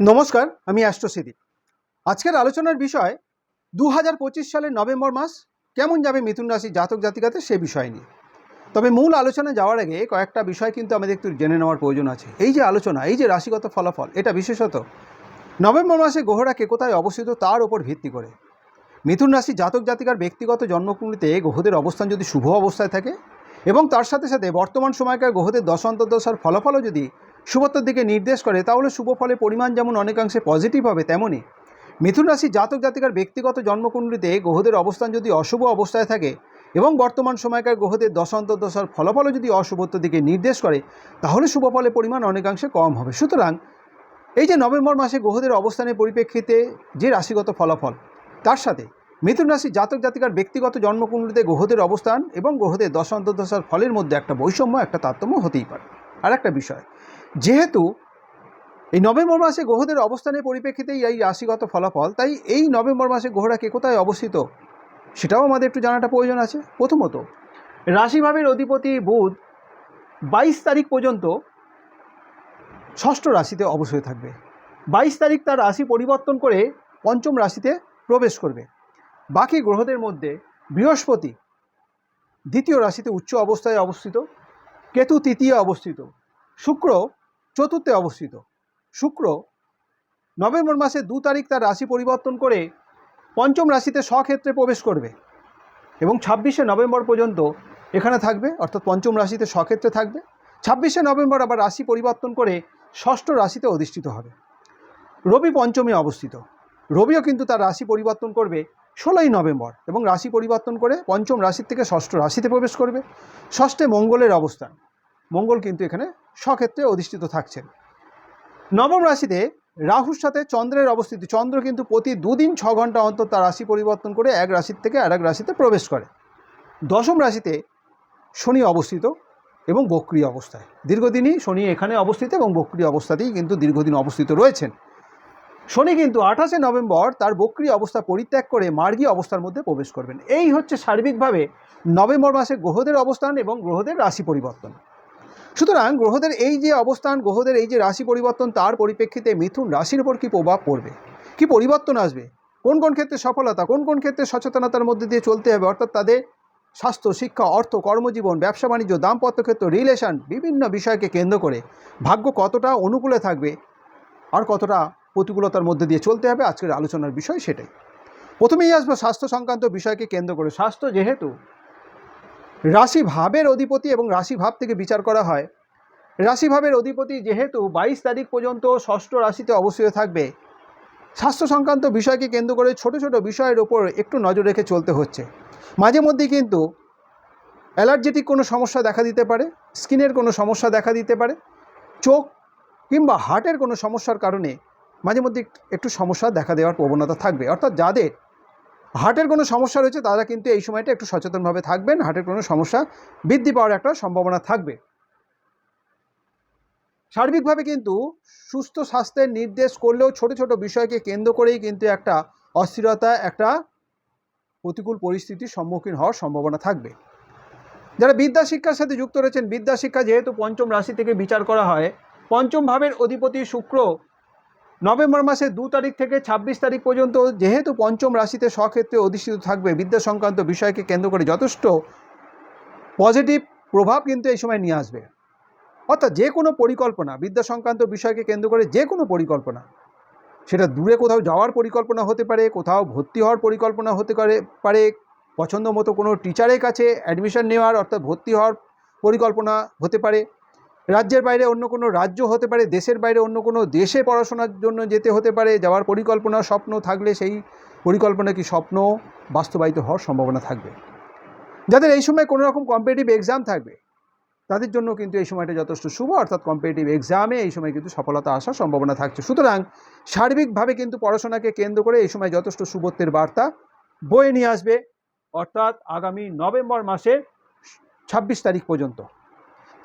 নমস্কার, আমি অ্যাস্ট্রোসিদি আজকের আলোচনার বিষয় দু হাজার পঁচিশ সালের নভেম্বর মাস, কেমন যাবে মিথুন রাশি জাতক জাতিকাতে সে বিষয় নিয়ে। তবে মূল আলোচনা যাওয়ার আগে কয়েকটা বিষয় কিন্তু আমাদের একটু জেনে নেওয়ার প্রয়োজন আছে। এই যে আলোচনা, এই যে রাশিগত ফলাফল, এটা বিশেষত, নভেম্বর মাসে গ্রহরা কে কোথায় অবস্থিত তার ওপর ভিত্তি করে। মিথুন রাশি জাতক জাতিকার ব্যক্তিগত জন্মকুণ্ডিতে গ্রহদের অবস্থান যদি শুভ অবস্থায় থাকে, এবং তার সাথে সাথে বর্তমান সময়কার গ্রহদের দশান্তর্দশার ফলাফলও যদি শুভত্বের দিকে নির্দেশ করে, তাহলে শুভ ফলের পরিমাণ যেমন অনেকাংশে পজিটিভ হবে তেমনই। মিথুন রাশি জাতক জাতিকার ব্যক্তিগত জন্মকুণ্ডলিতে গ্রহদের অবস্থান যদি অশুভ অবস্থায় থাকে এবং বর্তমান সময়কার গ্রহদের দশান্তর্দশার ফলাফলও যদি অশুভত্বের দিকে নির্দেশ করে, তাহলে শুভ ফলের পরিমাণ অনেকাংশে কম হবে। সুতরাং এই যে নভেম্বর মাসে গ্রহদের অবস্থানের পরিপ্রেক্ষিতে যে রাশিগত ফলাফল, তার সাথে মিথুন রাশি জাতক জাতিকার ব্যক্তিগত জন্মকুণ্ডলিতে গ্রহদের অবস্থান এবং গ্রহদের দশান্তর্দশার ফলের মধ্যে একটা বৈষম্য, একটা তারতম্য হতেই পারে। আর একটা বিষয়, যেহেতু এই নভেম্বর মাসে গ্রহদের অবস্থানের পরিপ্রেক্ষিতেই এই রাশিগত ফলাফল, তাই এই নভেম্বর মাসে গ্রহরা কে কোথায় অবস্থিত সেটাও আমাদের একটু জানাটা প্রয়োজন আছে। প্রথমত, রাশিভাবের অধিপতি বুধ বাইশ তারিখ পর্যন্ত ষষ্ঠ রাশিতে অবশ্যই থাকবে। বাইশ তারিখ তার রাশি পরিবর্তন করে পঞ্চম রাশিতে প্রবেশ করবে। বাকি গ্রহদের মধ্যে বৃহস্পতি দ্বিতীয় রাশিতে উচ্চ অবস্থায় অবস্থিত। কেতু তৃতীয় অবস্থিত। শুক্র চতুর্থে অবস্থিত। শুক্র নভেম্বর মাসে দু তারিখ তার রাশি পরিবর্তন করে পঞ্চম রাশিতে স্বক্ষেত্রে প্রবেশ করবে এবং ছাব্বিশে নভেম্বর পর্যন্ত এখানে থাকবে, অর্থাৎ পঞ্চম রাশিতে স্বক্ষেত্রে থাকবে। ছাব্বিশে নভেম্বর আবার রাশি পরিবর্তন করে ষষ্ঠ রাশিতে অধিষ্ঠিত হবে। রবি পঞ্চমে অবস্থিত। রবিও কিন্তু তার রাশি পরিবর্তন করবে ষোলোই নভেম্বর এবং রাশি পরিবর্তন করে পঞ্চম রাশির থেকে ষষ্ঠ রাশিতে প্রবেশ করবে। ষষ্ঠে মঙ্গলের অবস্থান। মঙ্গল কিন্তু এখানে স্বক্ষেত্রে অধিষ্ঠিত থাকছেন। নবম রাশিতে রাহুর সাথে চন্দ্রের অবস্থিতি। চন্দ্র কিন্তু প্রতি দুদিন ছ ঘণ্টা অন্তর তার রাশি পরিবর্তন করে এক রাশির থেকে আর এক রাশিতে প্রবেশ করে। দশম রাশিতে শনি অবস্থিত এবং বক্রিয় অবস্থায়। দীর্ঘদিনই শনি এখানে অবস্থিত এবং বক্রিয় অবস্থাতেই কিন্তু দীর্ঘদিন অবস্থিত রয়েছেন। শনি কিন্তু আঠাশে নভেম্বর তার বক্রিয় অবস্থা পরিত্যাগ করে মার্গী অবস্থার মধ্যে প্রবেশ করবেন। এই হচ্ছে সার্বিকভাবে নভেম্বর মাসে গ্রহদের অবস্থান এবং গ্রহদের রাশি পরিবর্তন। সুতরাং গ্রহদের এই যে অবস্থান, গ্রহদের এই যে রাশি পরিবর্তন, তার পরিপ্রেক্ষিতে মিথুন রাশির উপর কী প্রভাব পড়বে? কি পরিবর্তন আসবে? কোন কোন ক্ষেত্রে সফলতা, কোন কোন ক্ষেত্রে সচেতনতার মধ্যে দিয়ে চলতে হবে? অর্থাৎ তাদের স্বাস্থ্য, শিক্ষা, অর্থ, কর্মজীবন, ব্যবসা, বাণিজ্য, দাম্পত্য ক্ষেত্র, রিলেশন বিভিন্ন বিষয়কে কেন্দ্র করে ভাগ্য কতটা অনুকূলে থাকবে আর কতটা প্রতিকূলতার মধ্যে দিয়ে চলতে হবে? আজকের আলোচনার বিষয় সেটাই। প্রথমেই আসব স্বাস্থ্য সংক্রান্ত বিষয়কে কেন্দ্র করে। স্বাস্থ্য যেহেতু রাশি ভাবের অধিপতি এবং রাশি ভাব থেকে বিচার করা হয়। রাশি ভাবের অধিপতি যেহেতু বাইশ তারিখ পর্যন্ত ষষ্ঠ রাশিতে অবস্থিত থাকবে। স্বাস্থ্য সংক্রান্ত বিষয়কে কেন্দ্র করে ছোট ছোট বিষয়ের ওপর একটু নজর রেখে চলতে হচ্ছে। মাঝে মধ্যেই কিন্তু অ্যালার্জেটিক কোনো সমস্যা দেখা দিতে পারে, স্কিনের কোনো সমস্যা দেখা দিতে পারে, চোখ কিংবা হার্টের কোনো সমস্যার কারণে মাঝে মধ্যে একটু সমস্যা দেখা দেওয়ার প্রবণতা থাকবে। অর্থাৎ যাদের হার্টের কোনো সমস্যা রয়েছে, তারা কিন্তু এই সময়টা একটু সচেতনভাবে থাকবেন। হার্টের কোনো সমস্যা বৃদ্ধি পাওয়ার একটা সম্ভাবনা থাকবে। সার্বিকভাবে কিন্তু সুস্থ স্বাস্থ্যের নির্দেশ করলেও ছোট ছোট বিষয়কে কেন্দ্র করেই কিন্তু একটা অস্থিরতা, একটা প্রতিকূল পরিস্থিতির সম্মুখীন হওয়ার সম্ভাবনা থাকবে। যারা বিদ্যা শিক্ষার সাথে যুক্ত রয়েছেন, বিদ্যা শিক্ষা যেহেতু পঞ্চম রাশি থেকে বিচার করা হয়, পঞ্চম ভাবের অধিপতি শুক্র নভেম্বর মাসের দু তারিখ থেকে ছাব্বিশ তারিখ পর্যন্ত যেহেতু পঞ্চম রাশিতে স্বক্ষেত্রে অধিষ্ঠিত থাকবে, বিদ্যা সংক্রান্ত বিষয়কে কেন্দ্র করে যথেষ্ট পজিটিভ প্রভাব কিন্তু এই সময় নিয়ে আসবে। অর্থাৎ যে কোনো পরিকল্পনা, বিদ্যা সংক্রান্ত বিষয়কে কেন্দ্র করে যে কোনো পরিকল্পনা, সেটা দূরে কোথাও যাওয়ার পরিকল্পনা হতে পারে, কোথাও ভর্তি হওয়ার পরিকল্পনা হতে পারে পারে পছন্দ মতো কোনো টিচারের কাছে অ্যাডমিশন নেওয়ার অর্থাৎ ভর্তি হওয়ার পরিকল্পনা হতে পারে। রাজ্যের বাইরে অন্য কোনো রাজ্য হতে পারে, দেশের বাইরে অন্য কোনো দেশে পড়াশোনার জন্য যেতে হতে পারে, যাওয়ার পরিকল্পনা, স্বপ্ন থাকলে সেই পরিকল্পনা কি স্বপ্ন? বাস্তবায়িত হওয়ার সম্ভাবনা থাকবে। যাদের এই সময় কোনো রকম কম্পিটিটিভ এক্সাম থাকবে, তাদের জন্য কিন্তু এই সময়টা যথেষ্ট শুভ, অর্থাৎ কম্পিটিটিভ এক্সামে এই সময় কিন্তু সফলতা আসার সম্ভাবনা থাকছে। সুতরাং সার্বিকভাবে কিন্তু পড়াশোনাকে কেন্দ্র করে এই সময় যথেষ্ট শুভত্বের বার্তা বয়ে নিয়ে আসবে, অর্থাৎ আগামী নভেম্বর মাসের ছাব্বিশ তারিখ পর্যন্ত।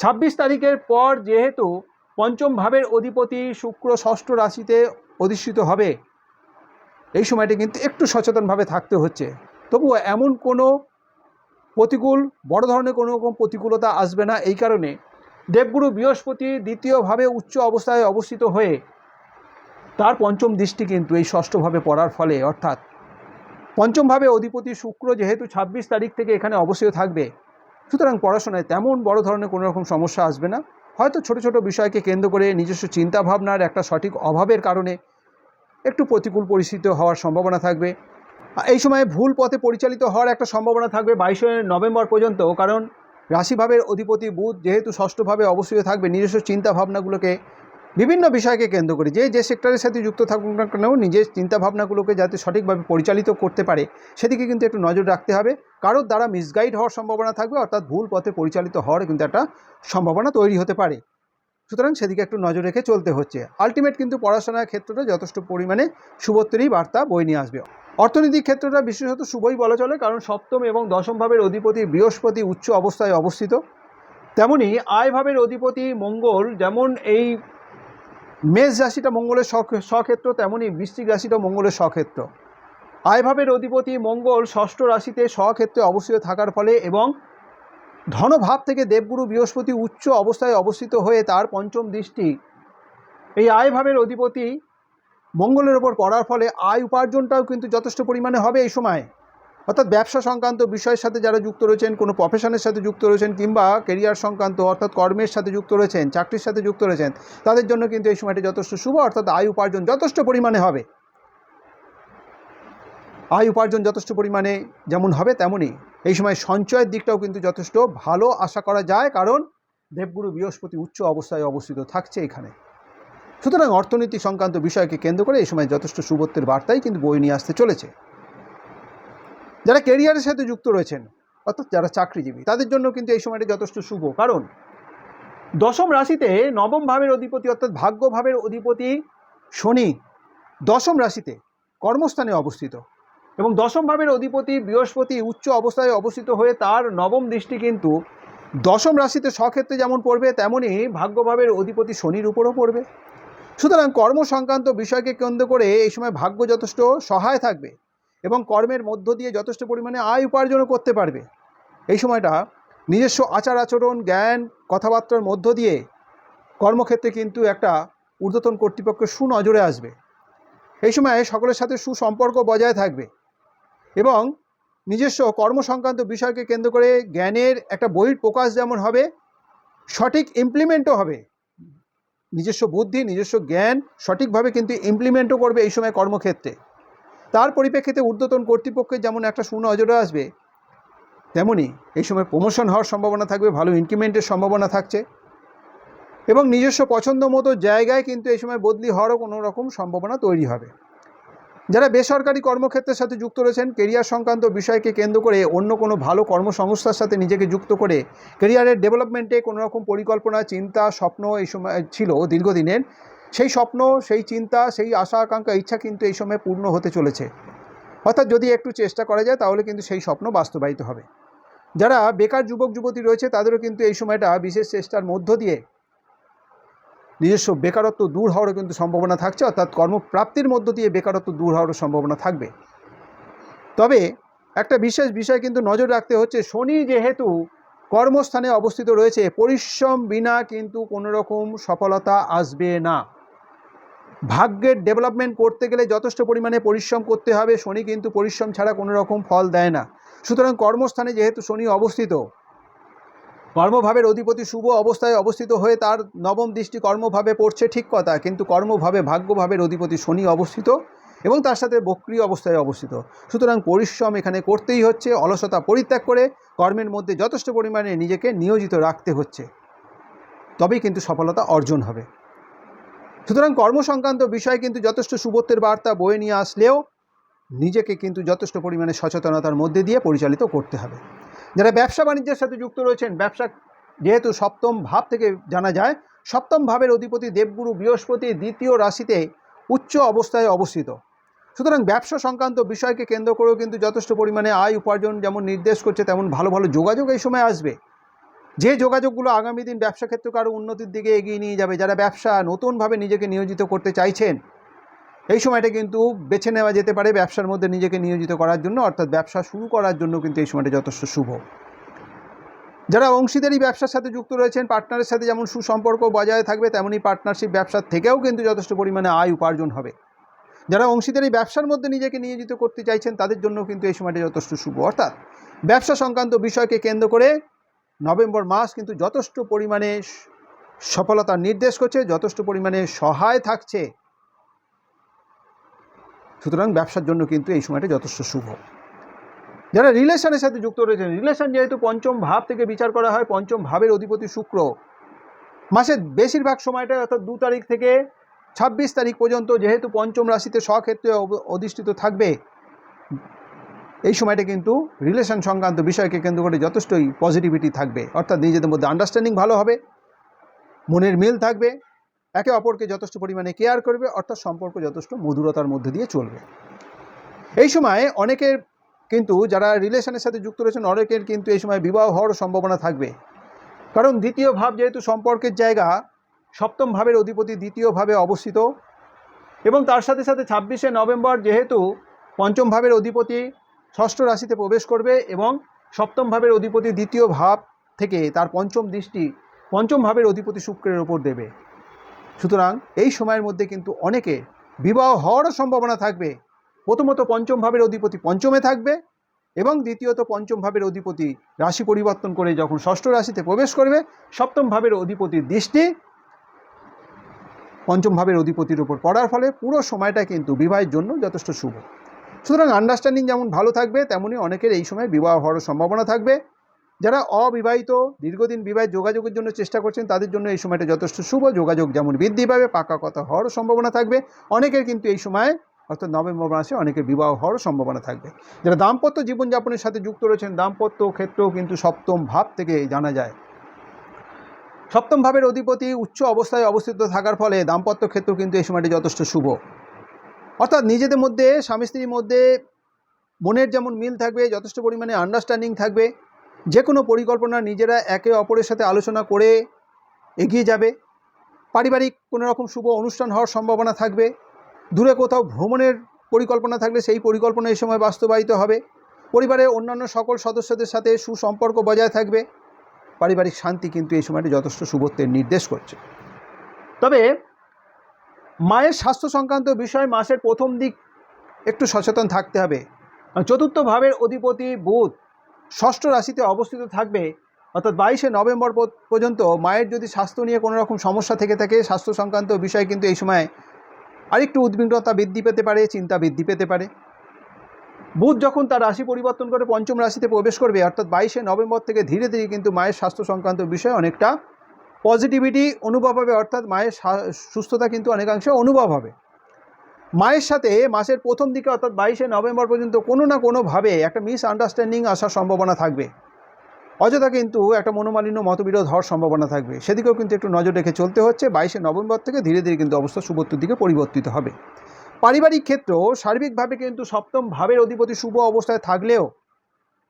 ছাব্বিশ তারিখের পর যেহেতু পঞ্চম ভাবের অধিপতি শুক্র ষষ্ঠ রাশিতে অধিষ্ঠিত হবে, এই সময়টি কিন্তু একটু সচেতনভাবে থাকতে হচ্ছে। তবুও এমন কোনো প্রতিকূল, বড় ধরনের কোনো রকম প্রতিকূলতা আসবে না। এই কারণে দেবগুরু বৃহস্পতি দ্বিতীয়ভাবে উচ্চ অবস্থায় অবস্থিত হয়ে তার পঞ্চম দৃষ্টি কিন্তু এই ষষ্ঠভাবে পড়ার ফলে, অর্থাৎ পঞ্চমভাবে অধিপতি শুক্র যেহেতু ছাব্বিশ তারিখ থেকে এখানে অবশ্যই থাকবে সুতরাং পড়াশোনায় তেমন বড় ধরনের কোনো রকম সমস্যা আসবে না। হয়তো ছোট ছোট বিষয়কে কেন্দ্র করে নিজস্ব চিন্তাভাবনার একটা সঠিক অভাবের কারণে একটু প্রতিকূল পরিস্থিতি হওয়ার সম্ভাবনা থাকবে। এই সময় ভুল পথে পরিচালিত হওয়ার একটা সম্ভাবনা থাকবে বাইশে নভেম্বর পর্যন্ত, কারণ রাশিভাবের অধিপতি বুধ যেহেতু ষষ্ঠভাবে অবস্থিত থাকবে, নিজস্ব চিন্তা ভাবনাগুলোকে বিভিন্ন বিষয়কে কেন্দ্র করে যে যে সেক্টরের সাথে যুক্ত থাকুক না কেন, নিজের চিন্তাভাবনাগুলোকে যাতে সঠিকভাবে পরিচালিত করতে পারে, সেদিকে কিন্তু একটু নজর রাখতে হবে। কারোর দ্বারা মিসগাইড হওয়ার সম্ভাবনা থাকবে, অর্থাৎ ভুল পথে পরিচালিত হওয়ার কিন্তু একটা সম্ভাবনা তৈরি হতে পারে। সুতরাং সেদিকে একটু নজর রেখে চলতে হচ্ছে। আলটিমেট কিন্তু পড়াশোনার ক্ষেত্রটা যথেষ্ট পরিমাণে শুভত্বেরই বার্তা বই নিয়ে আসবে। অর্থনৈতিক ক্ষেত্রটা বিশেষত শুভই বলা চলে, কারণ সপ্তম এবং দশম ভাবের অধিপতি বৃহস্পতি উচ্চ অবস্থায় অবস্থিত। তেমনি আয় ভাবের অধিপতি মঙ্গল যেমন এই মেষ রাশিটা মঙ্গলের স্বক্ষেত্র, তেমনি বৃশ্চিক রাশিটা মঙ্গলের স্বক্ষেত্র। আয়ভাবের অধিপতি মঙ্গল ষষ্ঠ রাশিতে স্বক্ষেত্রে অবস্থিত থাকার ফলে এবং ধনভাব থেকে দেবগুরু বৃহস্পতি উচ্চ অবস্থায় অবস্থিত হয়ে তার পঞ্চম দৃষ্টি। এই আয়ভাবের অধিপতি মঙ্গলের ওপর পড়ার ফলে আয় উপার্জনটাও কিন্তু যথেষ্ট পরিমাণে হবে এই সময়। অর্থাৎ ব্যবসা সংক্রান্ত বিষয়ের সাথে যারা যুক্ত রয়েছেন, কোনো প্রফেশনের সাথে যুক্ত রয়েছেন কিংবা কেরিয়ার সংক্রান্ত অর্থাৎ কর্মের সাথে যুক্ত রয়েছেন, চাকরির সাথে যুক্ত রয়েছেন, তাদের জন্য কিন্তু এই সময়টা যথেষ্ট শুভ, অর্থাৎ আয় উপার্জন যথেষ্ট পরিমাণে হবে। আয় উপার্জন যথেষ্ট পরিমাণে যেমন হবে তেমনই। এই সময় সঞ্চয়ের দিকটাও কিন্তু যথেষ্ট ভালো, আশা করা যায়, কারণ দেবগুরু বৃহস্পতি উচ্চ অবস্থায় অবস্থিত থাকছে এখানে। সুতরাং অর্থনীতি সংক্রান্ত বিষয়কে কেন্দ্র করে এই সময় যথেষ্ট শুভত্বের বার্তাই কিন্তু বই নিয়ে আসতে চলেছে। যারা কেরিয়ারের সাথে যুক্ত রয়েছেন, অর্থাৎ যারা চাকরিজীবী, তাদের জন্য কিন্তু এই সময়টা যথেষ্ট শুভ। কারণ দশম রাশিতে নবম ভাবের অধিপতি, অর্থাৎ ভাগ্যভাবের অধিপতি শনি দশম রাশিতে কর্মস্থানে অবস্থিত। এবং দশম ভাবের অধিপতি বৃহস্পতি উচ্চ অবস্থায় অবস্থিত হয়ে তার নবম দৃষ্টি কিন্তু দশম রাশিতে স্বক্ষেত্রে যেমন পড়বে তেমনই ভাগ্যভাবের অধিপতি শনির উপরও পড়বে। সুতরাং কর্ম সংক্রান্ত বিষয়কে কেন্দ্র করে এই সময় ভাগ্য যথেষ্ট সহায় থাকবে। এবং কর্মের মধ্য দিয়ে যথেষ্ট পরিমাণে আয় উপার্জনও করতে পারবে। এই সময়টা নিজস্ব আচার আচরণ, জ্ঞান, কথাবার্তার মধ্য দিয়ে কর্মক্ষেত্রে কিন্তু একটা ঊর্ধ্বতন কর্তৃপক্ষের সুনজরে আসবে। এই সময় সকলের সাথে সুসম্পর্ক বজায় থাকবে এবং নিজস্ব কর্ম সংক্রান্ত বিষয়কে কেন্দ্র করে জ্ঞানের একটা বহির প্রকাশ যেমন হবে, সঠিক ইমপ্লিমেন্টও হবে। নিজস্ব বুদ্ধি, নিজস্ব জ্ঞান সঠিকভাবে কিন্তু ইমপ্লিমেন্টও করবে এই সময় কর্মক্ষেত্রে। তার পরিপ্রেক্ষিতে ঊর্ধ্বতন কর্তৃপক্ষের যেমন একটা সুনজরে আসবে, তেমনি এই সময় প্রমোশন হওয়ার সম্ভাবনা থাকবে, ভালো ইনক্রিমেন্টের সম্ভাবনা থাকছে এবং নিজস্ব পছন্দ মতো জায়গায় কিন্তু এই সময় বদলি হওয়ারও কোনো রকম সম্ভাবনা তৈরি হবে। যারা বেসরকারি কর্মক্ষেত্রের সাথে যুক্ত রয়েছেন কেরিয়ার সংক্রান্ত বিষয়কে কেন্দ্র করে অন্য কোনো ভালো কর্মসংস্থার সাথে নিজেকে যুক্ত করে কেরিয়ারের ডেভেলপমেন্টে কোনো রকম পরিকল্পনা, চিন্তা, স্বপ্ন এই সময় ছিল দীর্ঘদিনের সেই স্বপ্ন, সেই চিন্তা, সেই আশা, আকাঙ্ক্ষা, ইচ্ছা কিন্তু এই সময় পূর্ণ হতে চলেছে। অর্থাৎ যদি একটু চেষ্টা করা যায়, তাহলে কিন্তু সেই স্বপ্ন বাস্তবায়িত হবে। যারা বেকার যুবক, যুবতী রয়েছে, তাদেরও কিন্তু এই সময়টা বিশেষ চেষ্টার মধ্য দিয়ে নিজস্ব বেকারত্ব দূর হওয়ারও কিন্তু সম্ভাবনা থাকছে, অর্থাৎ কর্মপ্রাপ্তির মধ্য দিয়ে বেকারত্ব দূর হওয়ারও সম্ভাবনা থাকবে। তবে একটা বিশেষ বিষয় কিন্তু নজর রাখতে হচ্ছে, শনি যেহেতু কর্মস্থানে অবস্থিত রয়েছে, পরিশ্রম বিনা কিন্তু কোনো রকম সফলতা আসবে না। ভাগ্যের ডেভেলপমেন্ট করতে গেলে যথেষ্ট পরিমাণে পরিশ্রম করতে হবে। শনি কিন্তু পরিশ্রম ছাড়া কোনো রকম ফল দেয় না। সুতরাং কর্মস্থানে যেহেতু শনি অবস্থিত, কর্মভাবের অধিপতি শুভ অবস্থায় অবস্থিত হয়ে তার নবম দৃষ্টি কর্মভাবে পড়ছে ঠিক কথা, কিন্তু কর্মভাবে, ভাগ্যভাবের অধিপতি শনি অবস্থিত এবং তার সাথে বক্রিয় অবস্থায় অবস্থিত। সুতরাং পরিশ্রম এখানে করতেই হচ্ছে, অলসতা পরিত্যাগ করে কর্মের মধ্যে যথেষ্ট পরিমাণে নিজেকে নিয়োজিত রাখতে হচ্ছে। তবেই কিন্তু সফলতা অর্জন হবে। সুতরাং কর্ম সংক্রান্ত বিষয় কিন্তু যথেষ্ট শুভত্বের বার্তা বয়ে নিয়ে আসলেও নিজেকে কিন্তু যথেষ্ট পরিমাণে সচেতনতার মধ্যে দিয়ে পরিচালিত করতে হবে। যারা ব্যবসা বাণিজ্যের সাথে যুক্ত রয়েছেন, ব্যবসা যেহেতু সপ্তম ভাব থেকে জানা যায়, সপ্তম ভাবের অধিপতি দেবগুরু বৃহস্পতি দ্বিতীয় রাশিতে উচ্চ অবস্থায় অবস্থিত। সুতরাং ব্যবসা সংক্রান্ত বিষয়কে কেন্দ্র করেও কিন্তু যথেষ্ট পরিমাণে আয় উপার্জন যেমন নির্দেশ করছে, তেমন ভালো ভালো যোগাযোগ এই সময় আসবে। যে যোগাযোগগুলো আগামী দিন ব্যবসা ক্ষেত্রকে আরও উন্নতির দিকে এগিয়ে নিয়ে যাবে, যারা ব্যবসা নতুনভাবে নিজেকে নিয়োজিত করতে চাইছেন, এই সময়টা কিন্তু বেছে নেওয়া যেতে পারে ব্যবসার মধ্যে নিজেকে নিয়োজিত করার জন্য, অর্থাৎ ব্যবসা শুরু করার জন্য কিন্তু এই সময়টা যথেষ্ট শুভ। যারা অংশীদারি ব্যবসার সাথে যুক্ত রয়েছেন পার্টনারের সাথে যেমন সুসম্পর্ক বজায় থাকবে তেমনই পার্টনারশিপ ব্যবসার থেকেও কিন্তু যথেষ্ট পরিমাণে আয় উপার্জন হবে। যারা অংশীদারি ব্যবসার মধ্যে নিজেকে নিয়োজিত করতে চাইছেন, তাদের জন্য কিন্তু এই সময়টা যথেষ্ট শুভ। অর্থাৎ ব্যবসা সংক্রান্ত বিষয়কে কেন্দ্র করে নভেম্বর মাস কিন্তু যথেষ্ট পরিমাণে স- সফলতার নির্দেশ করছে, যথেষ্ট পরিমাণে সহায় থাকছে। সুতরাং ব্যবসার জন্য কিন্তু এই সময়টা যথেষ্ট শুভ। যারা রিলেশনের সাথে যুক্ত রয়েছেন, রিলেশন যেহেতু পঞ্চম ভাব থেকে বিচার করা হয়, পঞ্চম ভাবের অধিপতি শুক্র। মাসের বেশিরভাগ সময়টা অর্থাৎ দু তারিখ থেকে ছাব্বিশ তারিখ পর্যন্ত যেহেতু পঞ্চম রাশিতে স্বক্ষেত্রে অধিষ্ঠিত থাকবে এই সময়টা কিন্তু রিলেশন সংক্রান্ত বিষয়কে কেন্দ্র করে যথেষ্টই পজিটিভিটি থাকবে। অর্থাৎ নিজেদের মধ্যে আন্ডারস্ট্যান্ডিং ভালো হবে, মনের মিল থাকবে, একে অপরকে যথেষ্ট পরিমাণে কেয়ার করবে, অর্থাৎ সম্পর্ক যথেষ্ট মধুরতার মধ্যে দিয়ে চলবে। এই সময় অনেকের কিন্তু যারা রিলেশনের সাথে যুক্ত রয়েছেন, অনেকের কিন্তু এই সময় বিবাহ হওয়ার সম্ভাবনা থাকবে। কারণ দ্বিতীয় ভাব যেহেতু সম্পর্কের জায়গা, সপ্তম ভাবের অধিপতি দ্বিতীয় ভাবে অবস্থিত এবং তার সাথে সাথে ছাব্বিশে নভেম্বর যেহেতু পঞ্চম ভাবের অধিপতি ষষ্ঠ রাশিতে প্রবেশ করবে এবং সপ্তম ভাবের অধিপতি দ্বিতীয় ভাব থেকে তার পঞ্চম দৃষ্টি পঞ্চম ভাবের অধিপতি শুক্রের ওপর দেবে। সুতরাং এই সময়ের মধ্যে কিন্তু অনেকে বিবাহ হওয়ারও সম্ভাবনা থাকবে। প্রথমত পঞ্চম ভাবের অধিপতি পঞ্চমে থাকবে এবং দ্বিতীয়ত পঞ্চম ভাবের অধিপতি রাশি পরিবর্তন করে যখন ষষ্ঠ রাশিতে প্রবেশ করবে, সপ্তম ভাবের অধিপতির দৃষ্টি পঞ্চম ভাবের অধিপতির উপর পড়ার ফলে পুরো সময়টা কিন্তু বিবাহের জন্য যথেষ্ট শুভ। সুতরাং আন্ডারস্ট্যান্ডিং যেমন ভালো থাকবে তেমনই অনেকের এই সময় বিবাহ হওয়ার সম্ভাবনা থাকবে। যারা অবিবাহিত, দীর্ঘদিন বিবাহের যোগাযোগের জন্য চেষ্টা করছেন, তাদের জন্য এই সময়টা যথেষ্ট শুভ। যোগাযোগ যেমন বৃদ্ধি পাবে, পাকা কথা হওয়ার সম্ভাবনা থাকবে। অনেকের কিন্তু এই সময়, অর্থাৎ নভেম্বর মাসে অনেকের বিবাহ হওয়ার সম্ভাবনা থাকবে। যারা দাম্পত্য জীবনযাপনের সাথে যুক্ত রয়েছেন, দাম্পত্য ক্ষেত্রেও কিন্তু সপ্তম ভাব থেকে জানা যায়। সপ্তম ভাবের অধিপতি উচ্চ অবস্থায় অবস্থিত থাকার ফলে দাম্পত্য ক্ষেত্র কিন্তু এই সময়টি যথেষ্ট শুভ। অর্থাৎ নিজেদের মধ্যে, স্বামী স্ত্রীর মধ্যে মনের যেমন মিল থাকবে, যথেষ্ট পরিমাণে আন্ডারস্ট্যান্ডিং থাকবে যে কোনো পরিকল্পনা নিজেরা একে অপরের সাথে আলোচনা করে এগিয়ে যাবে। পারিবারিক কোনো রকম শুভ অনুষ্ঠান হওয়ার সম্ভাবনা থাকবে। দূরে কোথাও ভ্রমণের পরিকল্পনা থাকলে সেই পরিকল্পনা এই সময় বাস্তবায়িত হবে। পরিবারের অন্যান্য সকল সদস্যদের সাথে সুসম্পর্ক বজায় থাকবে। পারিবারিক শান্তি কিন্তু এই সময়টি যথেষ্ট শুভত্বের নির্দেশ করছে। তবে মায়ের স্বাস্থ্য সংক্রান্ত বিষয় মাসের প্রথম দিক একটু সচেতন থাকতে হবে। চতুর্থ ভাবের অধিপতি বুধ ষষ্ঠ রাশিতে অবস্থিত থাকবে, অর্থাৎ বাইশে নভেম্বর পর্যন্ত মায়ের যদি স্বাস্থ্য নিয়ে কোনো রকম সমস্যা থেকে থাকে, স্বাস্থ্য সংক্রান্ত বিষয় কিন্তু এই সময় আরেকটু উদ্বিগ্নতা বৃদ্ধি পেতে পারে, চিন্তা বৃদ্ধি পেতে পারে। বুধ যখন তার রাশি পরিবর্তন করে পঞ্চম রাশিতে প্রবেশ করবে, অর্থাৎ বাইশে নভেম্বর থেকে ধীরে ধীরে কিন্তু মায়ের স্বাস্থ্য সংক্রান্ত বিষয় অনেকটা পজিটিভিটি অনুভব হবে, অর্থাৎ মায়ের সুস্থতা কিন্তু অনেকাংশে অনুভব হবে। মায়ের সাথে মাসের প্রথম দিকে, অর্থাৎ বাইশে নভেম্বর পর্যন্ত কোনো না কোনোভাবে একটা মিস আন্ডারস্ট্যান্ডিং আসার সম্ভাবনা থাকবে। অযথা কিন্তু একটা মনোমালিন্য, মতবিরোধ হওয়ার সম্ভাবনা থাকবে। সেদিকেও কিন্তু একটু নজর রেখে চলতে হচ্ছে। বাইশে নভেম্বর থেকে ধীরে ধীরে কিন্তু অবস্থা শুভত্বের দিকে পরিবর্তিত হবে। পারিবারিক ক্ষেত্রেও সার্বিকভাবে কিন্তু সপ্তম ভাবের অধিপতি শুভ অবস্থায় থাকলেও,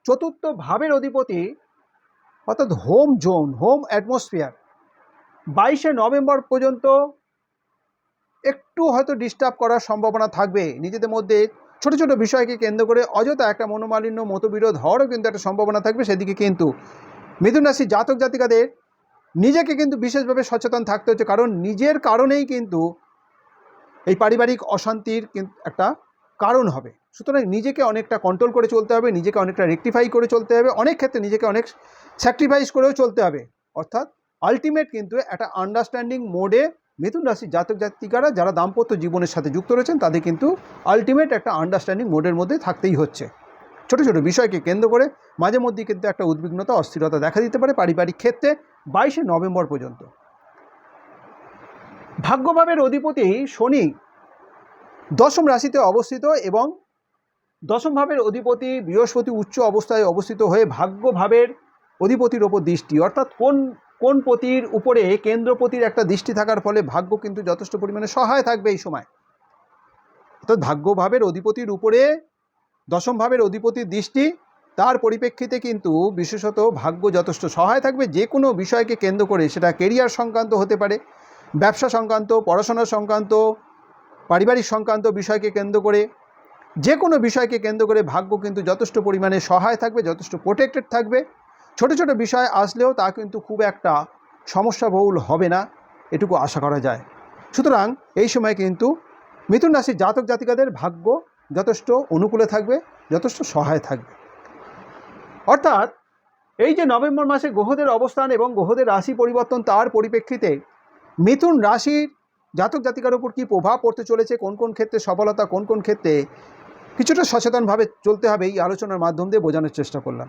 চতুর্থ ভাবের অধিপতি, অর্থাৎ হোম জোন হোম অ্যাটমসফিয়ার বাইশে নভেম্বর পর্যন্ত একটু হয়তো ডিস্টার্ব করার সম্ভাবনা থাকবে। নিজেদের মধ্যে ছোট ছোট বিষয়কে কেন্দ্র করে অযথা একটা মনোমালিন্য, মতবিরোধ হওয়ারও কিন্তু একটা সম্ভাবনা থাকবে সেদিকে কিন্তু। মিথুন জাতক জাতিকাদের নিজেকে কিন্তু বিশেষভাবে সচেতন থাকতে হচ্ছে, কারণ নিজের কারণেই কিন্তু এই পারিবারিক অশান্তির কিন্তু একটা কারণ হবে। সুতরাং নিজেকে অনেকটা কন্ট্রোল করে চলতে হবে, নিজেকে অনেকটা রেকটিফাই করে চলতে হবে, অনেক ক্ষেত্রে নিজেকে অনেক স্যাক্রিফাইস করেও চলতে হবে। অর্থাৎ আলটিমেট কিন্তু একটা আন্ডারস্ট্যান্ডিং মোডে মিথুন রাশির জাতক জাতিকারা যারা দাম্পত্য জীবনের সাথে যুক্ত রয়েছেন, তাদের কিন্তু আলটিমেট একটা আন্ডারস্ট্যান্ডিং মোডের মধ্যে থাকতেই হচ্ছে। ছোট ছোট বিষয়কে কেন্দ্র করে মাঝে মধ্যে কিন্তু একটা উদ্বিগ্নতা, অস্থিরতা দেখা দিতে পারে পারিবারিক ক্ষেত্রে বাইশে নভেম্বর পর্যন্ত। ভাগ্যভাবের অধিপতি শনি দশম রাশিতে অবস্থিত এবং দশম ভাবের অধিপতি বৃহস্পতি উচ্চ অবস্থায় অবস্থিত হয়ে ভাগ্যভাবের অধিপতির ওপর দৃষ্টি, অর্থাৎ কোন কোন পতির উপরে কেন্দ্রপতির একটা দৃষ্টি থাকার ফলে ভাগ্য কিন্তু যথেষ্ট পরিমাণে সহায় থাকবে এই সময়। অর্থাৎ ভাগ্যভাবের অধিপতির উপরে, দশম ভাবের অধিপতির দৃষ্টি, তার পরিপ্রেক্ষিতে কিন্তু বিশেষত ভাগ্য যথেষ্ট সহায় থাকবে। যে কোনো বিষয়কে কেন্দ্র করে সেটা কেরিয়ার সংক্রান্ত হতে পারে, ব্যবসা সংক্রান্ত, পড়াশোনা সংক্রান্ত, পারিবারিক সংক্রান্ত বিষয়কে কেন্দ্র করে, যে কোনো বিষয়কে কেন্দ্র করে ভাগ্য কিন্তু যথেষ্ট পরিমাণে সহায় থাকবে, যথেষ্ট প্রোটেক্টেড থাকবে। ছোট ছোট বিষয় আসলেও তা কিন্তু খুব একটা সমস্যাবহুল হবে না, এটুকু আশা করা যায়। সুতরাং এই সময় কিন্তু মিথুন রাশির জাতক জাতিকাদের ভাগ্য যথেষ্ট অনুকূলে থাকবে, যথেষ্ট সহায় থাকবে। অর্থাৎ এই যে নভেম্বর মাসে গ্রহদের অবস্থান এবং গ্রহদের রাশি পরিবর্তন তার পরিপ্রেক্ষিতে মিথুন রাশির জাতক জাতিকার উপর কী প্রভাব পড়তে চলেছে, কোন কোন ক্ষেত্রে সফলতা, কোন কোন ক্ষেত্রে কিছুটা সচেতনভাবে চলতে হবে এই আলোচনার মাধ্যম দিয়ে বোঝানোর চেষ্টা করলাম।